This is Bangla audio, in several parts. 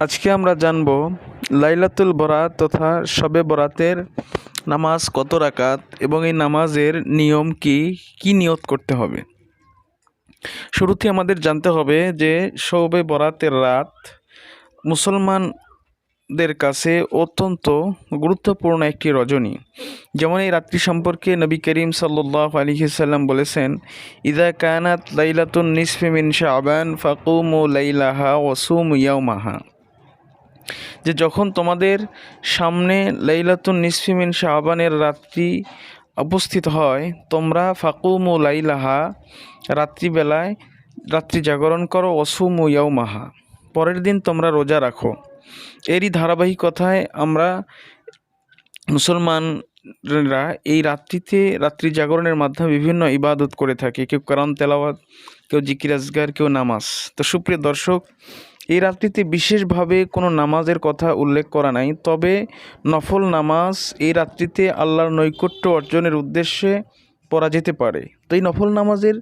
আজকে আমরা জানব লাইলাতুল বরাত তথা শবে বরাতের নামাজ কত রাকাত এবং এই নামাজের নিয়ম কি কি নিয়ত করতে হবে? শুরুতে আমাদের জানতে হবে যে শবে বরাতের রাত মুসলমানদের কাছে অত্যন্ত গুরুত্বপূর্ণ একটি রজনী। যেমন এই রাত্রি সম্পর্কে নবী করিম সাল্লাহ আলহিসাল্লাম বলেছেন, ইদা কানাত লাইলাতুন নিসফি মিন শাবান ফাকুমু লাইলাহা ওসুম ইয়াউমাহা। যে যখন তোমাদের সামনে লাইলাতুন নিসফি মিন শাবানের রাত্রি উপস্থিত হয়, তোমরা ফাকুমু লাইলাহা রাত্রিবেলায় রাত্রি জাগরণ করো ওসুমু ইয়াউমাহা পরের দিন তোমরা রোজা রাখো। এরই ধারাবাহিকতায় আমরা মুসলমানরা এই রাত্রিতে রাত্রি জাগরণের মাধ্যমে বিভিন্ন ইবাদত করে থাকে। কেউ কোরআন তেলাওয়াত, কেউ জিকির আজগার, কেউ নামাজ। তো সুপ্রিয় দর্শক এই রাত্রিতে বিশেষভাবে কোনো নামাজের কথা উল্লেখ করা নাই, তবে নফল নামাজ এই রাত্রিতে আল্লাহর নৈকট্য অর্জনের উদ্দেশ্যে পড়া যেতে পারে। তো এই নফল নামাজের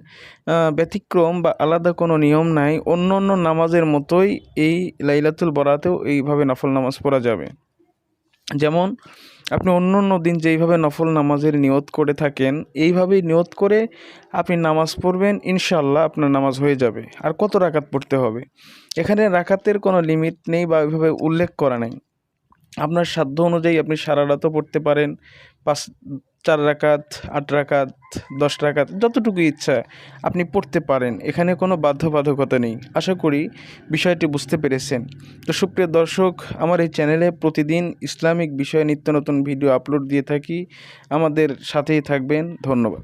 ব্যতিক্রম বা আলাদা কোনো নিয়ম নাই অন্য অন্য নামাজের মতোই এই লাইলাতুল বরাতেও এইভাবে নফল নামাজ পড়া যাবে। যেমন আপনি অন্য অন্য দিন যেইভাবে নফল নামাজের নিয়ত করে থাকেন, এইভাবেই নিয়ত করে আপনি নামাজ পড়বেন ইনশাল্লাহ আপনার নামাজ হয়ে যাবে। আর কত রাকাত পড়তে হবে? এখানে রাকাতের কোনো লিমিট নেই বা ওইভাবে উল্লেখ করা নেই। আপনার সাধ্য অনুযায়ী আপনি সারা রাতও পড়তে পারেন। পাঁচ, চার রাকাত, আট রাকাত, দশ রাকাত যতটুকু ইচ্ছা আপনি পড়তে পারেন। এখানে কোনো বাধ্যবাধকতা নেই। আশা করি বিষয়টি বুঝতে পেরেছেন। তো সুপ্রিয় দর্শক, আমার এই চ্যানেলে প্রতিদিন ইসলামিক বিষয়ে নিত্য নতুন ভিডিও আপলোড দিয়ে থাকি। আমাদের সাথেই থাকবেন। ধন্যবাদ।